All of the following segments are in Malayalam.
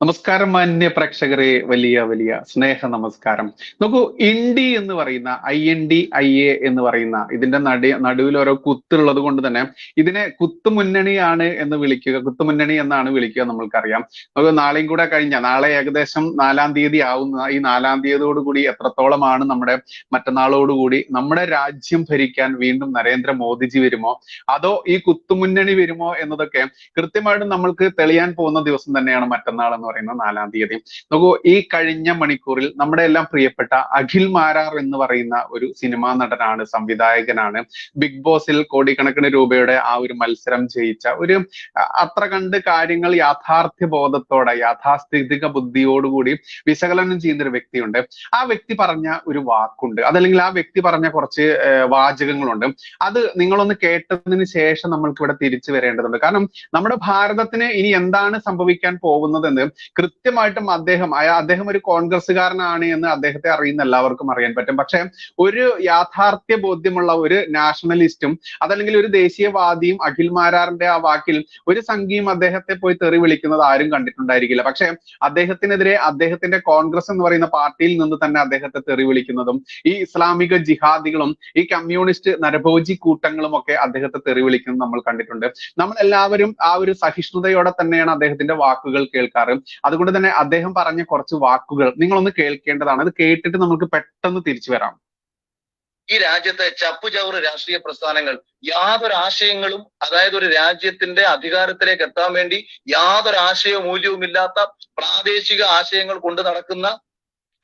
നമസ്കാരം മാന്യ പ്രേക്ഷകരെ. വലിയ വലിയ സ്നേഹ നമസ്കാരം. നോക്കൂ ഇൻഡി എന്ന് പറയുന്ന I N D I A എന്ന് പറയുന്ന ഇതിന്റെ നടു നടുവിൽ ഓരോ കുത്തുള്ളത് കൊണ്ട് തന്നെ ഇതിനെ കുത്തുമുന്നണിയാണ് എന്ന് വിളിക്കുക കുത്തുമുന്നണി എന്നാണ് വിളിക്കുക നമ്മൾക്കറിയാം. നമുക്ക് നാളെയും കൂടെ കഴിഞ്ഞ നാളെ ഏകദേശം നാലാം തീയതി ആവുന്ന ഈ നാലാം കൂടി എത്രത്തോളമാണ് നമ്മുടെ മറ്റന്നാളോടുകൂടി നമ്മുടെ രാജ്യം ഭരിക്കാൻ വീണ്ടും നരേന്ദ്ര മോദിജി വരുമോ? അതോ ഈ കുത്തുമുന്നണി വരുമോ എന്നതൊക്കെ കൃത്യമായിട്ട് നമ്മൾക്ക് തെളിയാൻ പോകുന്ന ദിവസം തന്നെയാണ് മറ്റന്നാൾ എന്ന് പറയുന്ന നാലാം തീയതി. നോക്കൂ ഈ കഴിഞ്ഞ മണിക്കൂറിൽ നമ്മുടെ എല്ലാം പ്രിയപ്പെട്ട അഖിൽ മാരാർ എന്ന് പറയുന്ന ഒരു സിനിമാ നടനാണ് സംവിധായകനാണ്. ബിഗ് ബോസിൽ കോടിക്കണക്കിന് രൂപയുടെ ആ ഒരു മത്സരം ജയിച്ച ഒരു അത്ര കണ്ട് കാര്യങ്ങൾ യാഥാർത്ഥ്യ ബോധത്തോടെ യാഥാസ്ഥിതിക ബുദ്ധിയോടുകൂടി വിശകലനം ചെയ്യുന്ന ഒരു വ്യക്തിയുണ്ട്. ആ വ്യക്തി പറഞ്ഞ ഒരു വാക്കുണ്ട്. അതല്ലെങ്കിൽ ആ വ്യക്തി പറഞ്ഞ കുറച്ച് വാചകങ്ങളുണ്ട്. അത് നിങ്ങളൊന്ന് കേട്ടതിന് ശേഷം നമ്മൾക്ക് ഇവിടെ തിരിച്ചു വരേണ്ടതുണ്ട്. കാരണം നമ്മുടെ ഭാരതത്തിന് ഇനി എന്താണ് സംഭവിക്കാൻ പോകുന്നതെന്ന് കൃത്യമായിട്ടും അദ്ദേഹം അദ്ദേഹം ഒരു കോൺഗ്രസ്സുകാരനാണ് എന്ന് അദ്ദേഹത്തെ അറിയുന്ന എല്ലാവർക്കും അറിയാൻ പറ്റും. പക്ഷെ ഒരു യാഥാർത്ഥ്യ ബോധ്യമുള്ള ഒരു നാഷണലിസ്റ്റും അതല്ലെങ്കിൽ ഒരു ദേശീയവാദിയും അഖിൽ മാരാറിന്റെ ആ വാക്കിൽ ഒരു സംഖ്യയും അദ്ദേഹത്തെ പോയി തെറി വിളിക്കുന്നത് ആരും കണ്ടിട്ടുണ്ടായിരിക്കില്ല. പക്ഷെ അദ്ദേഹത്തിനെതിരെ അദ്ദേഹത്തിന്റെ കോൺഗ്രസ് എന്ന് പറയുന്ന പാർട്ടിയിൽ നിന്ന് തന്നെ അദ്ദേഹത്തെ തെറി വിളിക്കുന്നതും ഈ ഇസ്ലാമിക ജിഹാദികളും ഈ കമ്മ്യൂണിസ്റ്റ് നരഭോജി കൂട്ടങ്ങളും ഒക്കെ അദ്ദേഹത്തെ തെറി വിളിക്കുന്നത് നമ്മൾ കണ്ടിട്ടുണ്ട്. നമ്മൾ എല്ലാവരും ആ ഒരു സഹിഷ്ണുതയോടെ തന്നെയാണ് അദ്ദേഹത്തിന്റെ വാക്കുകൾ കേൾക്കാറ്. അതുകൊണ്ട് തന്നെ അദ്ദേഹം പറഞ്ഞ കുറച്ച് വാക്കുകൾ നിങ്ങളൊന്ന് കേൾക്കേണ്ടതാണ്. അത് കേട്ടിട്ട് നമുക്ക് പെട്ടെന്ന് തിരിച്ചു വരാം. ഈ രാജ്യത്തെ ചപ്പുചവറ് രാഷ്ട്രീയ പ്രസ്ഥാനങ്ങൾ യാതൊരു ആശയങ്ങളും അതായത് ഒരു രാജ്യത്തിന്റെ അധികാരത്തിലേക്ക് എത്താൻ വേണ്ടി യാതൊരു ആശയ മൂല്യവും ഇല്ലാത്ത പ്രാദേശിക ആശയങ്ങൾ കൊണ്ട് നടക്കുന്ന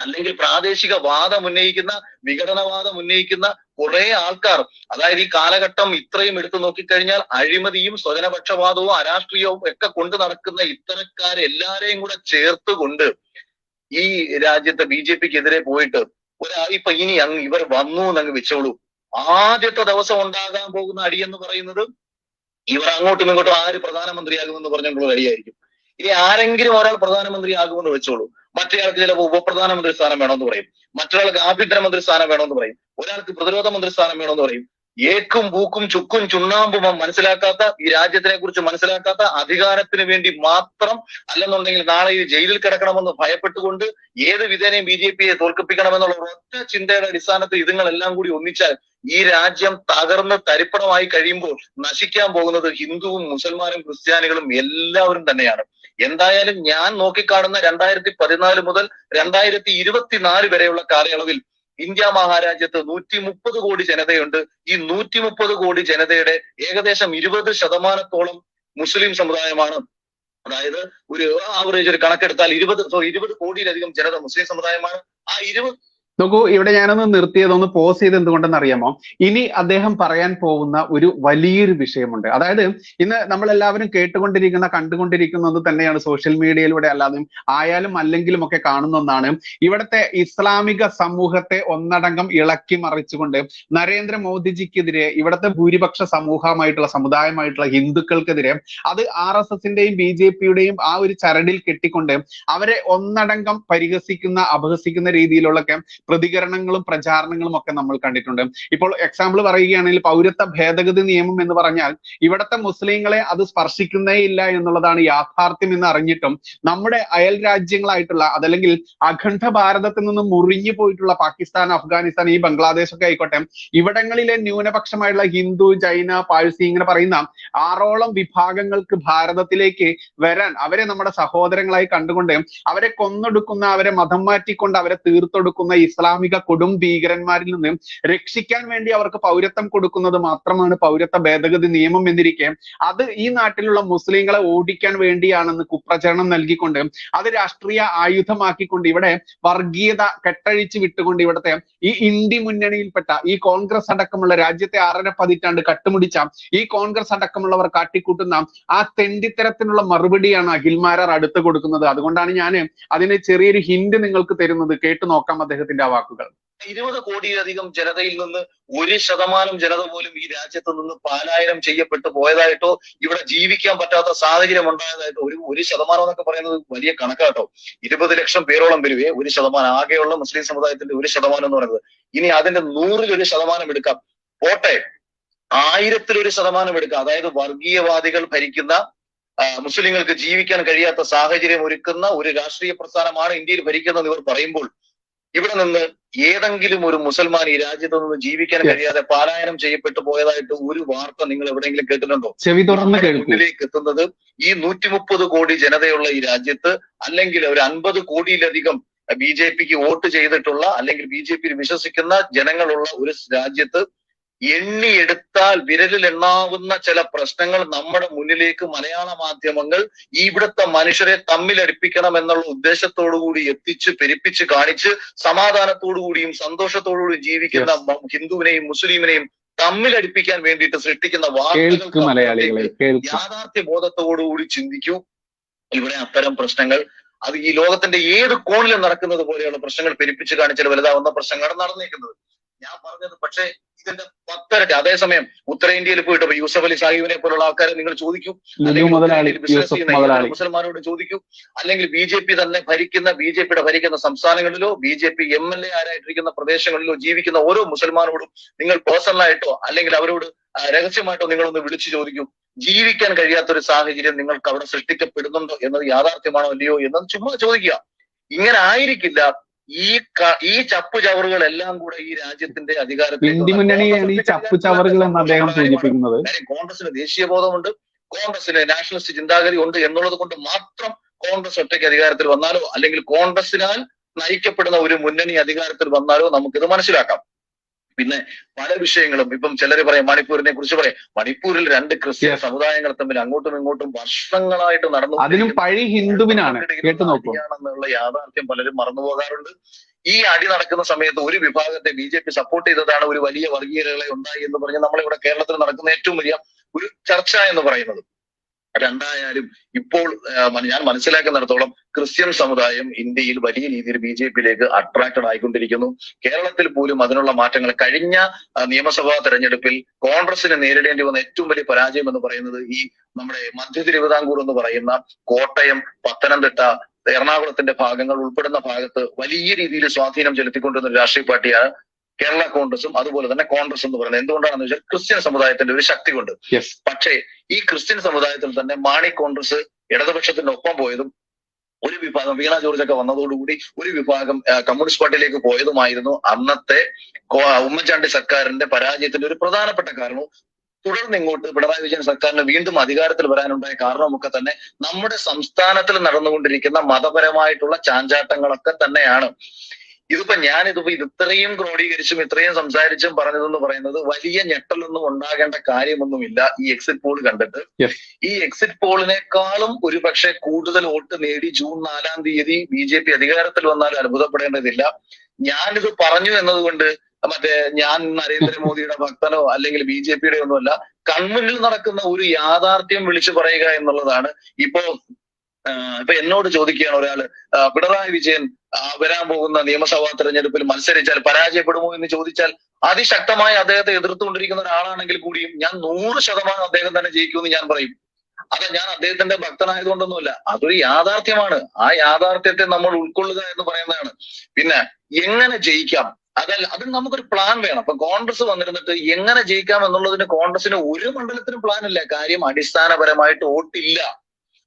അല്ലെങ്കിൽ പ്രാദേശിക വാദം ഉന്നയിക്കുന്ന വിഘടനവാദം ഉന്നയിക്കുന്ന കുറെ ആൾക്കാർ അതായത് ഈ കാലഘട്ടം ഇത്രയും എടുത്തു നോക്കിക്കഴിഞ്ഞാൽ അഴിമതിയും സ്വജനപക്ഷപാതവും അരാഷ്ട്രീയവും ഒക്കെ കൊണ്ട് നടക്കുന്ന ഇത്തരക്കാരെ എല്ലാരെയും കൂടെ ചേർത്തുകൊണ്ട് ഈ രാജ്യത്തെ ബി ജെ പിക്ക് എതിരെ പോയിട്ട് ഒരാ ഇപ്പൊ ഇനി അങ്ങ് ഇവർ വന്നു എന്നങ്ങ് വെച്ചോളൂ. ആദ്യത്തെ ദിവസം ഉണ്ടാകാൻ പോകുന്ന അടി എന്ന് പറയുന്നത് ഇവർ അങ്ങോട്ടും ഇങ്ങോട്ടും ആര് പ്രധാനമന്ത്രിയാകുമെന്ന് പറഞ്ഞിട്ടുള്ള അടിയായിരിക്കും. ഇനി ആരെങ്കിലും ഒരാൾ പ്രധാനമന്ത്രിയാകുമെന്ന് വെച്ചോളൂ. മറ്റേയാൾക്ക് ചിലപ്പോൾ ഉപപ്രധാനമന്ത്രി സ്ഥാനം വേണമെന്ന് പറയും. മറ്റൊരാൾക്ക് ആഭ്യന്തരമന്ത്രി സ്ഥാനം വേണമെന്ന് പറയും. ഒരാൾക്ക് പ്രതിരോധ മന്ത്രി സ്ഥാനം വേണമെന്ന് പറയും. ഏക്കും പൂക്കും ചുക്കും ചുണ്ണാമ്പും മനസ്സിലാക്കാത്ത ഈ രാജ്യത്തിനെ കുറിച്ച് മനസ്സിലാക്കാത്ത അധികാരത്തിന് വേണ്ടി മാത്രം അല്ലെന്നുണ്ടെങ്കിൽ നാളെ ഈ ജയിലിൽ കിടക്കണമെന്ന് ഭയപ്പെട്ടുകൊണ്ട് ഏത് വിധേനയും ബി ജെ പിയെ തോൽപ്പിക്കണമെന്നുള്ള ഒറ്റ ചിന്തയുടെ അടിസ്ഥാനത്തിൽ ഇതുങ്ങളെല്ലാം കൂടി ഒന്നിച്ചാൽ ഈ രാജ്യം തകർന്ന് തരിപ്പണമായി കഴിയുമ്പോൾ നശിക്കാൻ പോകുന്നത് ഹിന്ദുവും മുസൽമാനും ക്രിസ്ത്യാനികളും എല്ലാവരും തന്നെയാണ്. എന്തായാലും ഞാൻ നോക്കിക്കാണുന്ന രണ്ടായിരത്തി പതിനാല് മുതൽ രണ്ടായിരത്തി ഇരുപത്തിനാല് വരെയുള്ള കാലയളവിൽ ഇന്ത്യ മഹാരാജ്യത്ത് നൂറ്റി മുപ്പത് കോടി ജനതയുണ്ട്. ഈ നൂറ്റി മുപ്പത് കോടി ജനതയുടെ ഏകദേശം ഇരുപത് ശതമാനത്തോളം മുസ്ലിം സമുദായമാണ്. അതായത് ഒരു ആവറേജ് ഒരു കണക്കെടുത്താൽ ഇരുപത് ഇരുപത് കോടിയിലധികം ജനത മുസ്ലിം സമുദായമാണ്. ആ ഇരുപത് നോക്കൂ ഇവിടെ ഞാനൊന്ന് നിർത്തിയത് ഒന്ന് പോസ് ചെയ്ത് എന്തുകൊണ്ടെന്ന് അറിയാമോ? ഇനി അദ്ദേഹം പറയാൻ പോകുന്ന ഒരു വലിയൊരു വിഷയമുണ്ട്. അതായത് ഇന്ന് നമ്മൾ എല്ലാവരും കേട്ടുകൊണ്ടിരിക്കുന്ന കണ്ടുകൊണ്ടിരിക്കുന്നത് തന്നെയാണ് സോഷ്യൽ മീഡിയയിലൂടെ അല്ലാതെ ആയാലും അല്ലെങ്കിലും ഒക്കെ കാണുന്ന ഒന്നാണ്. ഇവിടുത്തെ ഇസ്ലാമിക സമൂഹത്തെ ഒന്നടങ്കം ഇളക്കി മറിച്ചുകൊണ്ട് നരേന്ദ്രമോദിജിക്കെതിരെ ഇവിടുത്തെ ഭൂരിപക്ഷ സമൂഹമായിട്ടുള്ള സമുദായമായിട്ടുള്ള ഹിന്ദുക്കൾക്കെതിരെ അത് ആർ എസ് എസിന്റെയും ബി ജെ പിയുടെയും ആ ഒരു ചരടിൽ കെട്ടിക്കൊണ്ട് അവരെ ഒന്നടങ്കം പരിഹസിക്കുന്ന അപഹസിക്കുന്ന രീതിയിലുള്ളൊക്കെ പ്രതികരണങ്ങളും പ്രചാരണങ്ങളും ഒക്കെ നമ്മൾ കണ്ടിട്ടുണ്ട്. ഇപ്പോൾ എക്സാമ്പിൾ പറയുകയാണെങ്കിൽ പൗരത്വ ഭേദഗതി നിയമം എന്ന് പറഞ്ഞാൽ ഇവിടത്തെ മുസ്ലിങ്ങളെ അത് സ്പർശിക്കുന്നേ ഇല്ല എന്നുള്ളതാണ് യാഥാർത്ഥ്യം എന്ന് അറിഞ്ഞിട്ടും നമ്മുടെ അയൽ രാജ്യങ്ങളായിട്ടുള്ള അതല്ലെങ്കിൽ അഖണ്ഡ ഭാരതത്തിൽ നിന്ന് മുറിഞ്ഞു പോയിട്ടുള്ള പാകിസ്ഥാൻ അഫ്ഗാനിസ്ഥാൻ ഈ ബംഗ്ലാദേശ് ഒക്കെ ആയിക്കോട്ടെ ഇവിടങ്ങളിലെ ന്യൂനപക്ഷമായിട്ടുള്ള ഹിന്ദു ജൈന പാഴ്സി ഇങ്ങനെ പറയുന്ന ആറോളം വിഭാഗങ്ങൾക്ക് ഭാരതത്തിലേക്ക് വരാൻ അവരെ നമ്മുടെ സഹോദരങ്ങളായി കണ്ടുകൊണ്ട് അവരെ കൊന്നൊടുക്കുന്ന അവരെ മതം മാറ്റിക്കൊണ്ട് അവരെ തീർത്തൊടുക്കുന്ന ഇസ്ലാമിക കൊടും ഭീകരന്മാരിൽ നിന്ന് രക്ഷിക്കാൻ വേണ്ടി അവർക്ക് പൗരത്വം കൊടുക്കുന്നത് മാത്രമാണ് പൗരത്വ ഭേദഗതി നിയമം എന്നിരിക്കെ. അത് ഈ നാട്ടിലുള്ള മുസ്ലിങ്ങളെ ഓടിക്കാൻ വേണ്ടിയാണെന്ന് കുപ്രചരണം നൽകിക്കൊണ്ട് അത് രാഷ്ട്രീയ ആയുധമാക്കിക്കൊണ്ട് ഇവിടെ വർഗീയത കെട്ടഴിച്ച് വിട്ടുകൊണ്ട് ഇവിടുത്തെ ഈ ഇന്ത്യ മുന്നണിയിൽപ്പെട്ട ഈ കോൺഗ്രസ് അടക്കമുള്ള രാജ്യത്തെ ആറര പതിറ്റാണ്ട് കട്ടുമുടിച്ച ഈ കോൺഗ്രസ് അടക്കമുള്ളവർ കാട്ടിക്കൂട്ടുന്ന ആ തെണ്ടിത്തരത്തിനുള്ള മറുപടിയാണ് അഖിൽമാരർ അടുത്ത് കൊടുക്കുന്നത്. അതുകൊണ്ടാണ് ഞാൻ അതിന് ചെറിയൊരു ഹിന്റ് നിങ്ങൾക്ക് തരുന്നത്. കേട്ടു നോക്കാം അദ്ദേഹത്തിന്റെ ആ വാക്കുകൾ ഇരുപത് കോടിയിലധികം ജനതയിൽ നിന്ന് ഒരു ശതമാനം ജനത പോലും ഈ രാജ്യത്ത് നിന്ന് പാലായനം ചെയ്യപ്പെട്ടു പോയതായിട്ടോ ഇവിടെ ജീവിക്കാൻ പറ്റാത്ത സാഹചര്യം ഉണ്ടായതായിട്ടോ ഒരു ഒരു ശതമാനം എന്നൊക്കെ പറയുന്നത് വലിയ കണക്കാട്ടോ. ഇരുപത് ലക്ഷം പേരോളം വരുവേ ഒരു ശതമാനം. ആകെയുള്ള മുസ്ലിം സമുദായത്തിന്റെ ഒരു ശതമാനം എന്ന് പറയുന്നത്. ഇനി അതിന്റെ നൂറിൽ ഒരു ശതമാനം എടുക്കാം. പോട്ടെ. ആയിരത്തിലൊരു ശതമാനം എടുക്കാം. അതായത് വർഗീയവാദികൾ ഭരിക്കുന്ന മുസ്ലിങ്ങൾക്ക് ജീവിക്കാൻ കഴിയാത്ത സാഹചര്യം ഒരുക്കുന്ന ഒരു രാഷ്ട്രീയ പ്രസ്ഥാനമാണ് ഇന്ത്യയിൽ ഭരിക്കുന്നത് ഇവർ പറയുമ്പോൾ ഇവിടെ നിന്ന് ഏതെങ്കിലും ഒരു മുസൽമാൻ ഈ രാജ്യത്ത് നിന്ന് ജീവിക്കാൻ കഴിയാതെ പാലായനം ചെയ്യപ്പെട്ടു പോയതായിട്ട് ഒരു വാർത്ത നിങ്ങൾ എവിടെയെങ്കിലും കേട്ടിട്ടുണ്ടോ? ചെവി തുറന്ന് മുന്നിലേക്ക് എത്തുന്നത് ഈ നൂറ്റി മുപ്പത് കോടി ജനതയുള്ള ഈ രാജ്യത്ത് അല്ലെങ്കിൽ ഒരു അൻപത് കോടിയിലധികം ബി ജെ പിക്ക് വോട്ട് ചെയ്തിട്ടുള്ള അല്ലെങ്കിൽ ബി ജെ പിയിൽ വിശ്വസിക്കുന്ന ജനങ്ങളുള്ള ഒരു രാജ്യത്ത് എണ്ണിയെടുത്താൽ വിരലിൽ എണ്ണാവുന്ന ചില പ്രശ്നങ്ങൾ നമ്മുടെ മുന്നിലേക്ക് മലയാള മാധ്യമങ്ങൾ ഇവിടുത്തെ മനുഷ്യരെ തമ്മിലടിപ്പിക്കണം എന്നുള്ള ഉദ്ദേശത്തോടു കൂടി എത്തിച്ച് പെരുപ്പിച്ച് കാണിച്ച് സമാധാനത്തോടു കൂടിയും സന്തോഷത്തോടു കൂടിയും ജീവിക്കുന്ന ഹിന്ദുവിനെയും മുസ്ലിമിനെയും തമ്മിലടിപ്പിക്കാൻ വേണ്ടിയിട്ട് സൃഷ്ടിക്കുന്ന കേൾക്ക് വാർത്തകൾക്ക് യാഥാർത്ഥ്യ ബോധത്തോടുകൂടി ചിന്തിക്കൂ. ഇവിടെ അത്തരം പ്രശ്നങ്ങൾ അത് ഈ ലോകത്തിന്റെ ഏത് കോണിലും നടക്കുന്നത് പോലെയുള്ള പ്രശ്നങ്ങൾ പെരുപ്പിച്ച് കാണിച്ചാൽ വലുതാവുന്ന പ്രശ്നങ്ങളാണ് നടന്നേക്കുന്നത്. ഞാൻ പറഞ്ഞത് പക്ഷേ ഇതിന്റെ അതേസമയം ഉത്തരേന്ത്യയിൽ പോയിട്ട് ഇപ്പൊ യൂസഫ് അലി സാഹിബിനെ പോലുള്ള ആൾക്കാരെ നിങ്ങൾ ചോദിക്കൂ. അല്ലെങ്കിൽ മുസൽമാനോട് ചോദിക്കൂ. അല്ലെങ്കിൽ ബി ജെ പി തന്നെ ഭരിക്കുന്ന ബി ജെ പിയുടെ ഭരിക്കുന്ന സംസ്ഥാനങ്ങളിലോ B J P M L A ആരായിട്ടിരിക്കുന്ന പ്രദേശങ്ങളിലോ ജീവിക്കുന്ന ഓരോ മുസൽമാനോടും നിങ്ങൾ പേഴ്സണലായിട്ടോ അല്ലെങ്കിൽ അവരോട് രഹസ്യമായിട്ടോ നിങ്ങളൊന്ന് വിളിച്ചു ചോദിക്കും. ജീവിക്കാൻ കഴിയാത്ത ഒരു സാഹചര്യം നിങ്ങൾക്ക് അവിടെ സൃഷ്ടിക്കപ്പെടുന്നുണ്ടോ എന്നത് യാഥാർത്ഥ്യമാണോ അല്ലയോ എന്നത് ചുമ്മാ ചോദിക്കുക. ഇങ്ങനെ ആയിരിക്കില്ല ഈ ഈ ചപ്പു ചവറുകളെല്ലാം കൂടെ ഈ രാജ്യത്തിന്റെ മുന്നണിയാണ് ഈ ചപ്പു ചവറുകൾ എന്ന് അദ്ദേഹം സൂചിപ്പിക്കുന്നത്. കോൺഗ്രസിന് ദേശീയ ബോധമുണ്ട് കോൺഗ്രസിന് നാഷണലിസ്റ്റ് ചിന്താഗതി ഉണ്ട് എന്നുള്ളത് കൊണ്ട് മാത്രം കോൺഗ്രസ് ഒറ്റയ്ക്ക് അധികാരത്തിൽ വന്നാലോ? അല്ലെങ്കിൽ കോൺഗ്രസിനാൽ നയിക്കപ്പെടുന്ന ഒരു മുന്നണി അധികാരത്തിൽ വന്നാലോ? നമുക്കിത് മനസ്സിലാക്കാം. പിന്നെ പല വിഷയങ്ങളും ഇപ്പം ചിലർ പറയും മണിപ്പൂരിനെ കുറിച്ച് പറയും. മണിപ്പൂരിൽ രണ്ട് ക്രിസ്ത്യൻ. സമുദായങ്ങൾ തമ്മിൽ അങ്ങോട്ടും ഇങ്ങോട്ടും വർഷങ്ങളായിട്ട് നടന്നു അതിനും പഴി ഹിന്ദുവിനാണ്. എന്നുള്ള യാഥാർത്ഥ്യം പലരും മറന്നുപോകാറുണ്ട് ഈ അടി നടക്കുന്ന സമയത്ത് ഒരു വിഭാഗത്തെ ബി ജെ പി സപ്പോർട്ട് ചെയ്തതാണ് ഒരു വലിയ വർഗീയതകളെ ഉണ്ടായി എന്ന് പറഞ്ഞ് നമ്മളിവിടെ കേരളത്തിൽ നടക്കുന്ന ഏറ്റവും വലിയ ഒരു ചർച്ച എന്ന് പറയുന്നത്. രണ്ടായാലും ഇപ്പോൾ ഞാൻ മനസ്സിലാക്കുന്നിടത്തോളം ക്രിസ്ത്യൻ സമുദായം ഇന്ത്യയിൽ വലിയ രീതിയിൽ ബി ജെ പിയിലേക്ക് അട്രാക്റ്റഡ് ആയിക്കൊണ്ടിരിക്കുന്നു. കേരളത്തിൽ പോലും അതിനുള്ള മാറ്റങ്ങൾ കഴിഞ്ഞ നിയമസഭാ തെരഞ്ഞെടുപ്പിൽ കോൺഗ്രസിന് നേരിടേണ്ടി വന്ന ഏറ്റവും വലിയ പരാജയം എന്ന് പറയുന്നത് ഈ നമ്മുടെ മധ്യ തിരുവിതാംകൂർ എന്ന് പറയുന്ന കോട്ടയം പത്തനംതിട്ട എറണാകുളത്തിന്റെ ഭാഗങ്ങൾ ഉൾപ്പെടുന്ന ഭാഗത്ത് വലിയ രീതിയിൽ സ്വാധീനം ചെലുത്തിക്കൊണ്ടിരുന്ന ഒരു രാഷ്ട്രീയ പാർട്ടിയാണ് കേരള കോൺഗ്രസും അതുപോലെ തന്നെ കോൺഗ്രസ് എന്ന് പറയുന്നത്. എന്തുകൊണ്ടാണെന്ന് വെച്ചാൽ ക്രിസ്ത്യൻ സമുദായത്തിന്റെ ഒരു ശക്തി കൊണ്ട്. പക്ഷേ ഈ ക്രിസ്ത്യൻ സമുദായത്തിൽ തന്നെ മാണി കോൺഗ്രസ് ഇടതുപക്ഷത്തിന്റെ ഒപ്പം പോയതും ഒരു വിഭാഗം വീണ ജോർജ് ഒക്കെ വന്നതോടുകൂടി ഒരു വിഭാഗം കമ്മ്യൂണിസ്റ്റ് പാർട്ടിയിലേക്ക് പോയതുമായിരുന്നു അന്നത്തെ ഉമ്മൻചാണ്ടി സർക്കാരിന്റെ പരാജയത്തിന്റെ ഒരു പ്രധാനപ്പെട്ട കാരണവും. തുടർന്ന് ഇങ്ങോട്ട് പിണറായി വിജയൻ സർക്കാരിന് വീണ്ടും അധികാരത്തിൽ വരാനുണ്ടായ കാരണമൊക്കെ തന്നെ നമ്മുടെ സംസ്ഥാനത്തിൽ നടന്നുകൊണ്ടിരിക്കുന്ന മതപരമായിട്ടുള്ള ചാഞ്ചാട്ടങ്ങളൊക്കെ തന്നെയാണ്. ഇതിപ്പോ ഞാൻ ഇതിപ്പോ ഇത് ഇത്രയും ക്രോഡീകരിച്ചും ഇത്രയും സംസാരിച്ചും പറഞ്ഞതെന്ന് പറയുന്നത് വലിയ ഞെട്ടലൊന്നും ഉണ്ടാകേണ്ട കാര്യമൊന്നുമില്ല ഈ എക്സിറ്റ് പോൾ കണ്ടിട്ട്. ഈ എക്സിറ്റ് പോളിനേക്കാളും ഒരു പക്ഷേ കൂടുതൽ വോട്ട് നേടി ജൂൺ നാലാം തീയതി ബി ജെ പി അധികാരത്തിൽ വന്നാൽ അത്ഭുതപ്പെടേണ്ടതില്ല. ഞാനിത് പറഞ്ഞു എന്നതുകൊണ്ട് മറ്റേ ഞാൻ നരേന്ദ്രമോദിയുടെ ഭക്തനോ അല്ലെങ്കിൽ ബി ജെ പിയുടെ ഒന്നുമല്ല കൺമുന്നിൽ നടക്കുന്ന ഒരു യാഥാർത്ഥ്യം വിളിച്ചു പറയുക എന്നുള്ളതാണ്. ഇപ്പോ ഇപ്പൊ എന്നോട് ചോദിക്കുകയാണ് ഒരാൾ പിണറായി വിജയൻ വരാൻ പോകുന്ന നിയമസഭാ തെരഞ്ഞെടുപ്പിൽ മത്സരിച്ചാൽ പരാജയപ്പെടുമോ എന്ന് ചോദിച്ചാൽ അതിശക്തമായി അദ്ദേഹത്തെ എതിർത്തുകൊണ്ടിരിക്കുന്ന ഒരാളാണെങ്കിൽ കൂടിയും ഞാൻ നൂറ് ശതമാനം അദ്ദേഹം തന്നെ ജയിക്കുമെന്ന് ഞാൻ പറയും. അത് ഞാൻ അദ്ദേഹത്തിന്റെ ഭക്തനായതുകൊണ്ടൊന്നുമല്ല. അതൊരു യാഥാർത്ഥ്യമാണ്. ആ യാഥാർത്ഥ്യത്തെ നമ്മൾ ഉൾക്കൊള്ളുക എന്ന് പറയുന്നതാണ്. പിന്നെ എങ്ങനെ ജയിക്കാം? അതല്ല അതിന് നമുക്കൊരു പ്ലാൻ വേണം. അപ്പൊ കോൺഗ്രസ് വന്നിരുന്നിട്ട് എങ്ങനെ ജയിക്കാം എന്നുള്ളതിന് കോൺഗ്രസിന് ഒരു മണ്ഡലത്തിനും പ്ലാൻ ഇല്ല. കാര്യം അടിസ്ഥാനപരമായിട്ട് വോട്ടില്ല.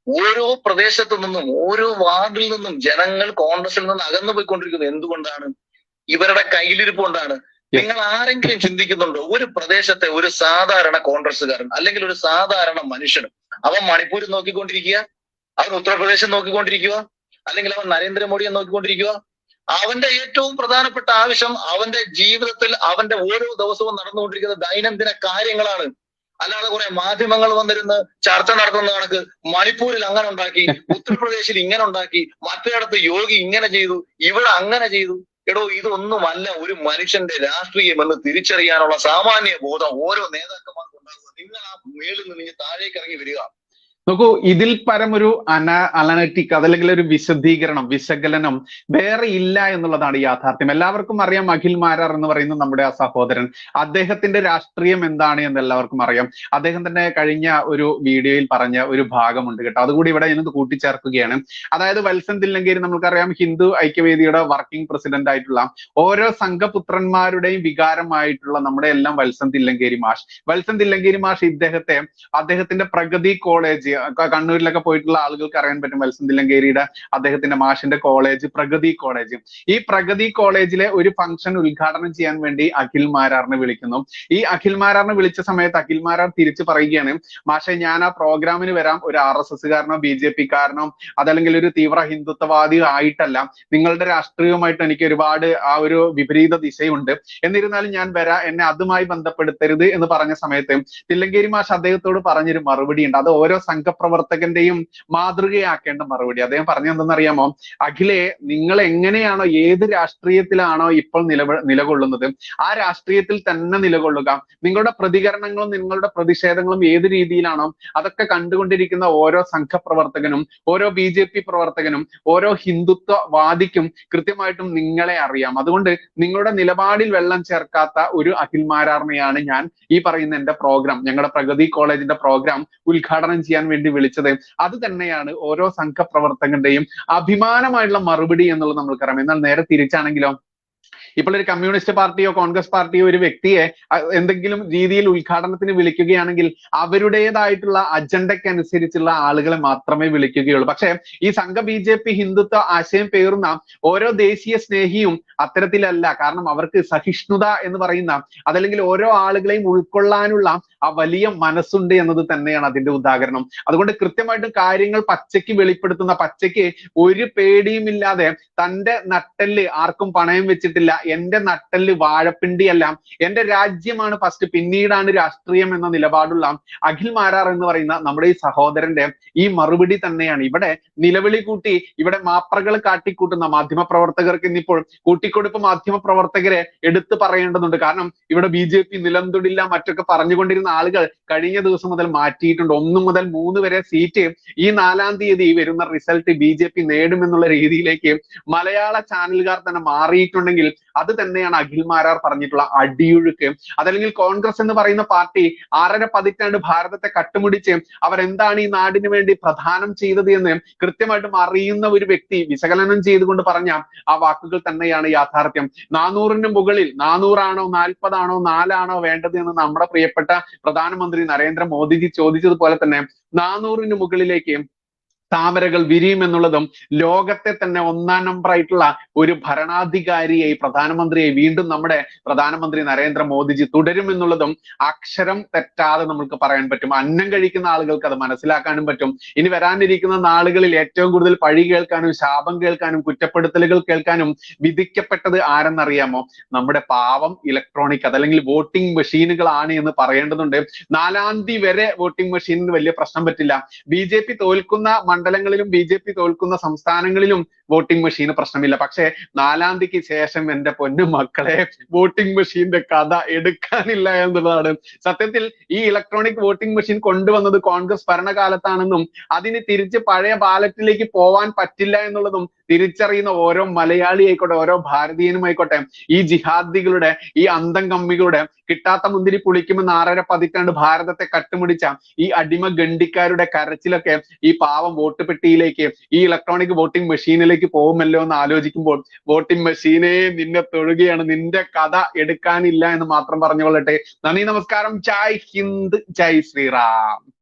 ഓരോ പ്രദേശത്തു നിന്നും ഓരോ വാർഡിൽ നിന്നും ജനങ്ങൾ കോൺഗ്രസിൽ നിന്ന് അകന്നു പോയിക്കൊണ്ടിരിക്കുന്നത് എന്തുകൊണ്ടാണ്? ഇവരുടെ കയ്യിലിരിപ്പ് കൊണ്ടാണ്. നിങ്ങൾ ആരെങ്കിലും ചിന്തിക്കുന്നുണ്ടോ? ഒരു പ്രദേശത്തെ ഒരു സാധാരണ കോൺഗ്രസ്സുകാരൻ അല്ലെങ്കിൽ ഒരു സാധാരണ മനുഷ്യനും അവൻ മണിപ്പൂരിൽ നോക്കിക്കൊണ്ടിരിക്കുക അവൻ ഉത്തർപ്രദേശ് നോക്കിക്കൊണ്ടിരിക്കുക അല്ലെങ്കിൽ അവൻ നരേന്ദ്രമോദിയെ നോക്കിക്കൊണ്ടിരിക്കുക. അവന്റെ ഏറ്റവും പ്രധാനപ്പെട്ട ആവശ്യം അവന്റെ ജീവിതത്തിൽ അവന്റെ ഓരോ ദിവസവും നടന്നുകൊണ്ടിരിക്കുന്ന ദൈനംദിന കാര്യങ്ങളാണ്. അല്ലാതെ കുറെ മാധ്യമങ്ങൾ വന്നിരുന്ന് ചർച്ച നടത്തുന്ന കണക്ക് മണിപ്പൂരിൽ അങ്ങനെ ഉണ്ടാക്കി ഉത്തർപ്രദേശിൽ ഇങ്ങനെ ഉണ്ടാക്കി മറ്റേടത്ത് യോഗി ഇങ്ങനെ ചെയ്തു ഇവിടെ അങ്ങനെ ചെയ്തു. എടോ ഇതൊന്നുമല്ല ഒരു മനുഷ്യന്റെ രാഷ്ട്രീയം എന്ന് തിരിച്ചറിയാനുള്ള സാമാന്യ ബോധം ഓരോ നേതാക്കന്മാർക്കും ഉണ്ടാകുന്നത്. നിങ്ങൾ ആ മേളിൽ നിന്ന് താഴേക്ക് ഇറങ്ങി വരിക. നോക്കൂ ഇതിൽ പരം ഒരു അന അനലറ്റിക് അതല്ലെങ്കിൽ ഒരു വിശദീകരണം വിശകലനം വേറെ ഇല്ല എന്നുള്ളതാണ് യാഥാർത്ഥ്യം. എല്ലാവർക്കും അറിയാം അഖിൽ മാരാർ എന്ന് പറയുന്ന നമ്മുടെ ആ സഹോദരൻ. അദ്ദേഹത്തിന്റെ രാഷ്ട്രീയം എന്താണ് എന്ന് എല്ലാവർക്കും അറിയാം. അദ്ദേഹം തന്നെ കഴിഞ്ഞ ഒരു വീഡിയോയിൽ പറഞ്ഞ ഒരു ഭാഗമുണ്ട് കേട്ടോ. അതുകൂടി ഇവിടെ ഞാനത് കൂട്ടിച്ചേർക്കുകയാണ്. അതായത് വത്സൻ തില്ലങ്കേരി നമുക്കറിയാം ഹിന്ദു ഐക്യവേദിയുടെ വർക്കിംഗ് പ്രസിഡന്റ് ആയിട്ടുള്ള ഓരോ സംഘപുത്രന്മാരുടെയും വികാരമായിട്ടുള്ള നമ്മുടെ എല്ലാം വത്സൻ തില്ലങ്കേരി മാഷ്. വത്സൻ തില്ലങ്കേരി മാഷ് ഇദ്ദേഹത്തെ അദ്ദേഹത്തിന്റെ പ്രഗതി കോളേജ് കണ്ണൂരിലൊക്കെ പോയിട്ടുള്ള ആളുകൾക്ക് അറിയാൻ പറ്റും വത്സൻ അദ്ദേഹത്തിന്റെ മാഷിന്റെ കോളേജ് പ്രഗതി കോളേജ്. ഈ പ്രഗതി കോളേജിലെ ഒരു ഫംഗ്ഷൻ ഉദ്ഘാടനം ചെയ്യാൻ വേണ്ടി അഖിൽ മാരാറിനെ വിളിക്കുന്നു. ഈ അഖിൽ മാരാറിനെ വിളിച്ച സമയത്ത് അഖിൽ മാരാർ തിരിച്ചു പറയുകയാണ് മാഷെ ഞാൻ ആ പ്രോഗ്രാമിന് വരാം. ഒരു ആർ എസ് എസ്സുകാരനോ ബി ജെ അതല്ലെങ്കിൽ ഒരു തീവ്ര ഹിന്ദുത്വവാദി ആയിട്ടല്ല. നിങ്ങളുടെ രാഷ്ട്രീയവുമായിട്ട് എനിക്ക് ഒരുപാട് ആ ഒരു വിപരീത ദിശയുണ്ട്. എന്നിരുന്നാലും ഞാൻ വരാം. എന്നെ അതുമായി ബന്ധപ്പെടുത്തരുത് എന്ന് പറഞ്ഞ സമയത്ത് തില്ലങ്കേരി മാഷ് അദ്ദേഹത്തോട് പറഞ്ഞൊരു മറുപടി ഉണ്ട് അത് ഓരോ സംഘപ്രവർത്തകന്റെയും മാതൃകയാക്കേണ്ട മറുപടി. അദ്ദേഹം പറഞ്ഞു എന്തെന്നറിയാമോ? അഖിലെ നിങ്ങൾ എങ്ങനെയാണോ ഏത് രാഷ്ട്രീയത്തിലാണോ ഇപ്പോൾ നിലവ നിലകൊള്ളുന്നത് ആ രാഷ്ട്രീയത്തിൽ തന്നെ നിലകൊള്ളുക. നിങ്ങളുടെ പ്രതികരണങ്ങളും നിങ്ങളുടെ പ്രതിഷേധങ്ങളും ഏത് രീതിയിലാണോ അതൊക്കെ കണ്ടുകൊണ്ടിരിക്കുന്ന ഓരോ സംഘപ്രവർത്തകനും ഓരോ ബി ജെ പി പ്രവർത്തകനും ഓരോ ഹിന്ദുത്വവാദിക്കും കൃത്യമായിട്ടും നിങ്ങളെ അറിയാം. അതുകൊണ്ട് നിങ്ങളുടെ നിലപാടിൽ വെള്ളം ചേർക്കാത്ത ഒരു അഖിൽ ഞാൻ ഈ പറയുന്ന എന്റെ പ്രോഗ്രാം ഞങ്ങളുടെ പ്രഗതി കോളേജിന്റെ പ്രോഗ്രാം ഉദ്ഘാടനം ചെയ്യാൻ വേണ്ടി വിളിച്ചത്. അത് തന്നെയാണ് ഓരോ സംഘപ്രവർത്തകന്റെയും അഭിമാനമായിട്ടുള്ള മറുപടി എന്നുള്ളത് നമ്മൾക്കറിയാം. എന്നാൽ നേരെ തിരിച്ചാണെങ്കിലോ? ഇപ്പോൾ ഒരു കമ്മ്യൂണിസ്റ്റ് പാർട്ടിയോ കോൺഗ്രസ് പാർട്ടിയോ ഒരു വ്യക്തിയെ എന്തെങ്കിലും രീതിയിൽ ഉദ്ഘാടനത്തിന് വിളിക്കുകയാണെങ്കിൽ അവരുടേതായിട്ടുള്ള അജണ്ടയ്ക്ക് അനുസരിച്ചുള്ള ആളുകളെ മാത്രമേ വിളിക്കുകയുള്ളൂ. പക്ഷേ ഈ സംഘ ബി ജെ പി ഹിന്ദുത്വ ആശയം പേറുന്ന ഓരോ ദേശീയ സ്നേഹിയും അത്തരത്തിലല്ല. കാരണം അവർക്ക് സഹിഷ്ണുത എന്ന് പറയുന്ന അതല്ലെങ്കിൽ ഓരോ ആളുകളെയും ഉൾക്കൊള്ളാനുള്ള ആ വലിയ മനസ്സുണ്ട് എന്നത് തന്നെയാണ് അതിന്റെ ഉദാഹരണം. അതുകൊണ്ട് കൃത്യമായിട്ടും കാര്യങ്ങൾ പച്ചയ്ക്ക് വെളിപ്പെടുത്തുന്ന പച്ചയ്ക്ക് ഒരു പേടിയുമില്ലാതെ തന്റെ നട്ടെല്ല് ആർക്കും പണയം വെച്ചിട്ടില്ല. എന്റെ നട്ടെല്ല് വാഴപ്പിണ്ടിയല്ല എന്റെ രാജ്യമാണ് ഫസ്റ്റ് പിന്നീടാണ് രാഷ്ട്രീയം എന്ന നിലപാടുള്ള അഖിൽ മാരാർ എന്ന് പറയുന്ന നമ്മുടെ ഈ സഹോദരന്റെ ഈ മറുപടി തന്നെയാണ്. ഇവിടെ നിലവിളി കൂട്ടി ഇവിടെ മാപ്രകൾ കാട്ടിക്കൂട്ടുന്ന മാധ്യമ പ്രവർത്തകർക്ക് ഇന്നിപ്പോൾ കൂട്ടിക്കൊടുപ്പ് മാധ്യമ പ്രവർത്തകരെ എടുത്തു പറയേണ്ടതുണ്ട്. കാരണം ഇവിടെ ബി ജെ പി നിലന്തൊടില്ല മറ്റൊക്കെ പറഞ്ഞുകൊണ്ടിരുന്ന ആളുകൾ കഴിഞ്ഞ ദിവസം മുതൽ മാറ്റിയിട്ടുണ്ട്. ഒന്ന് മുതൽ മൂന്ന് വരെ സീറ്റ് ഈ നാലാം തീയതി വരുന്ന റിസൾട്ട് ബി ജെ പി നേടുമെന്നുള്ള രീതിയിലേക്ക് മലയാള ചാനലുകാർ തന്നെ മാറിയിട്ടുണ്ടെങ്കിൽ അത് തന്നെയാണ് അഖിൽ മാരാർ പറഞ്ഞിട്ടുള്ള അടിയൊഴുക്ക്. അതല്ലെങ്കിൽ കോൺഗ്രസ് എന്ന് പറയുന്ന പാർട്ടി ആറര പതിറ്റാണ്ട് ഭാരതത്തെ കട്ടുമുടിച്ച് അവരെന്താണ് ഈ നാടിന് വേണ്ടി പ്രധാനം ചെയ്തത് എന്ന് കൃത്യമായിട്ടും അറിയുന്ന ഒരു വ്യക്തി വിശകലനം ചെയ്തുകൊണ്ട് പറഞ്ഞ ആ വാക്കുകൾ തന്നെയാണ് യാഥാർത്ഥ്യം. നാനൂറിന് മുകളിൽ നാനൂറാണോ നാൽപ്പതാണോ നാലാണോ വേണ്ടത് എന്ന് നമ്മുടെ പ്രിയപ്പെട്ട പ്രധാനമന്ത്രി നരേന്ദ്ര മോദിജി ചോദിച്ചതുപോലെ തന്നെ നാനൂറിന് മുകളിലേക്ക് താമരകൾ വിരിയും എന്നുള്ളതും ലോകത്തെ തന്നെ ഒന്നാം നമ്പർ ആയിട്ടുള്ള ഒരു ഭരണാധികാരിയെ പ്രധാനമന്ത്രിയെ വീണ്ടും നമ്മുടെ പ്രധാനമന്ത്രി നരേന്ദ്ര നരേന്ദ്രമോദിജി തുടരുമെന്നുള്ളതും അക്ഷരം തെറ്റാതെ നമുക്ക് പറയാൻ പറ്റും. അന്നം കഴിക്കുന്ന ആളുകൾക്ക് അത് മനസ്സിലാക്കാനും പറ്റും. ഇനി വരാനിരിക്കുന്ന നാളുകളിൽ ഏറ്റവും കൂടുതൽ പഴി കേൾക്കാനും ശാപം കേൾക്കാനും കുറ്റപ്പെടുത്തലുകൾ കേൾക്കാനും വിധിക്കപ്പെട്ടത് ആരെന്നറിയാമോ? നമ്മുടെ പാവം ഇലക്ട്രോണിക് അതല്ലെങ്കിൽ വോട്ടിംഗ് മെഷീനുകളാണ് എന്ന് പറയേണ്ടതുണ്ട്. നാലാം തീയതി വരെ വോട്ടിംഗ് മെഷീനിന് വലിയ പ്രശ്നം പറ്റില്ല. ബി ജെ പി തോൽക്കുന്ന മണ്ഡലങ്ങളിലും ബി ജെ പി തോൽക്കുന്ന സംസ്ഥാനങ്ങളിലും വോട്ടിംഗ് മെഷീന് പ്രശ്നമില്ല. പക്ഷേ നാലാം തീയതിക്ക് ശേഷം എന്റെ പൊന്നു മക്കളെ വോട്ടിംഗ് മെഷീന്റെ കഥ എടുക്കാനില്ല എന്നുള്ളതാണ്. സത്യത്തിൽ ഈ ഇലക്ട്രോണിക് വോട്ടിംഗ് മെഷീൻ കൊണ്ടുവന്നത് കോൺഗ്രസ് ഭരണകാലത്താണെന്നും അതിന് തിരിച്ച് പഴയ ബാലറ്റിലേക്ക് പോവാൻ പറ്റില്ല എന്നുള്ളതും തിരിച്ചറിയുന്ന ഓരോ മലയാളി ആയിക്കോട്ടെ ഓരോ ഭാരതീയനും ആയിക്കോട്ടെ ഈ ജിഹാദികളുടെ ഈ അന്തം കമ്മികളുടെ കിട്ടാത്ത മുന്തിരി പുളിക്കുമെന്ന് ആറര പതിറ്റാണ്ട് ഭാരതത്തെ കട്ടുമുടിച്ച ഈ അടിമ ഗണ്ടിക്കാരുടെ കരച്ചിലൊക്കെ ഈ പാവം വോട്ട് പെട്ടിയിലേക്ക് ഈ ഇലക്ട്രോണിക് വോട്ടിംഗ് മെഷീനിലേക്ക് പോകുമല്ലോ എന്ന് ആലോചിക്കുമ്പോൾ വോട്ടിംഗ് മെഷീനെ നിന്നെ തൊഴുകയാണ് നിന്റെ കഥ എടുക്കാനില്ല എന്ന് മാത്രം പറഞ്ഞു പറഞ്ഞുകൊള്ളട്ടെ. നന്ദി നമസ്കാരം. ജയ് ഹിന്ദ് ജയ് ശ്രീറാം.